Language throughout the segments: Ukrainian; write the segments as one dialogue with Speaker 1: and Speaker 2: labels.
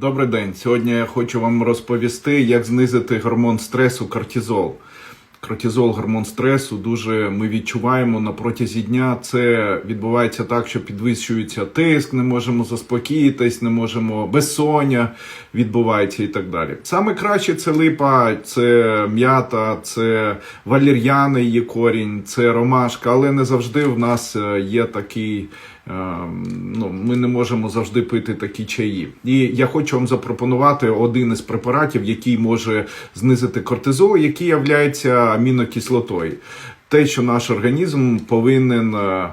Speaker 1: Добрий день. Сьогодні я хочу вам розповісти, як знизити гормон стресу кортизол. Кортизол, гормон стресу, дуже ми відчуваємо на протязі дня. Це відбувається так, що підвищується тиск, не можемо заспокоїтись, не можемо безсоння відбувається і так далі. Саме краще це липа, це м'ята, це валір'яний її корінь, це ромашка, але не завжди в нас е, є такий. е, Ну, ми не можемо завжди пити такі чаї. І я хочу вам запропонувати один із препаратів, який може знизити кортизол, який є амінокислотою. Те, що наш організм повинен е, е,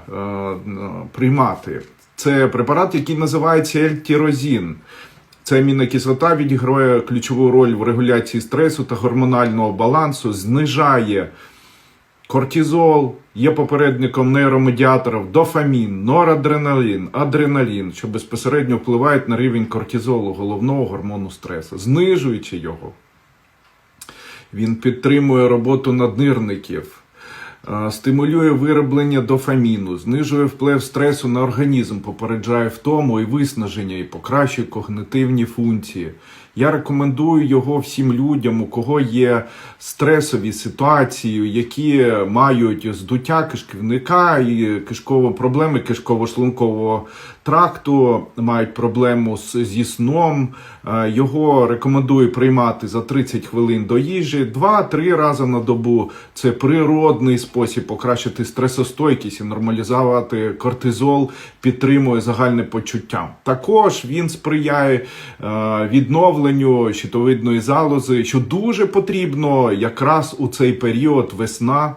Speaker 1: приймати. Це препарат, який називається ельтірозін. Це амінокислота відіграє ключову роль в регуляції стресу та гормонального балансу, знижає кортизол, є попередником нейромедіаторів дофамін, норадреналін, адреналін, що безпосередньо впливають на рівень кортизолу, головного гормону стресу, знижуючи його. Він підтримує роботу наднирників, е, стимулює вироблення дофаміну, знижує вплив стресу на організм, попереджає втому і виснаження, і покращує когнитивні функції. Я рекомендую його всім людям, у кого є стресові ситуації, які мають здуття кишківника і кишково проблеми кишково-шлункового тракту, мають проблему зі сном. Е, Його рекомендую приймати за 30 хвилин до їжі, 2-3 рази на добу. Це природний спосіб покращити стресостойкість і нормалізувати кортизол, підтримує загальне почуття. Також він сприяє е, відновленню щитовидної залози, що дуже потрібно якраз у цей період весна.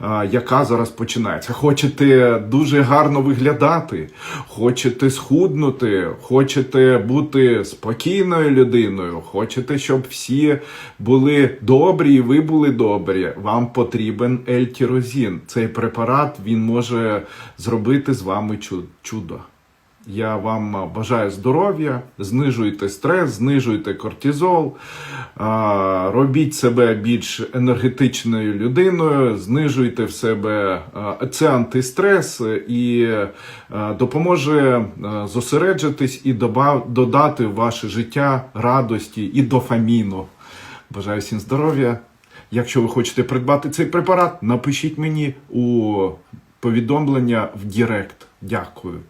Speaker 1: е, Яка зараз починається? Хочете дуже гарно виглядати, хочете схуднути, хочете бути спокійною людиною, хочете, щоб всі були добрі і ви були добрі. Вам потрібен ельтірозін. Цей препарат він може зробити з вами чудо. Я вам бажаю здоров'я, знижуйте стрес, знижуйте кортизол, робіть себе більш енергетичною людиною, знижуйте в себе це антистрес і допоможе зосереджитись і додати в ваше життя радості і дофаміну. Бажаю всім здоров'я. Якщо ви хочете придбати цей препарат, напишіть мені у повідомлення в Директ. Дякую.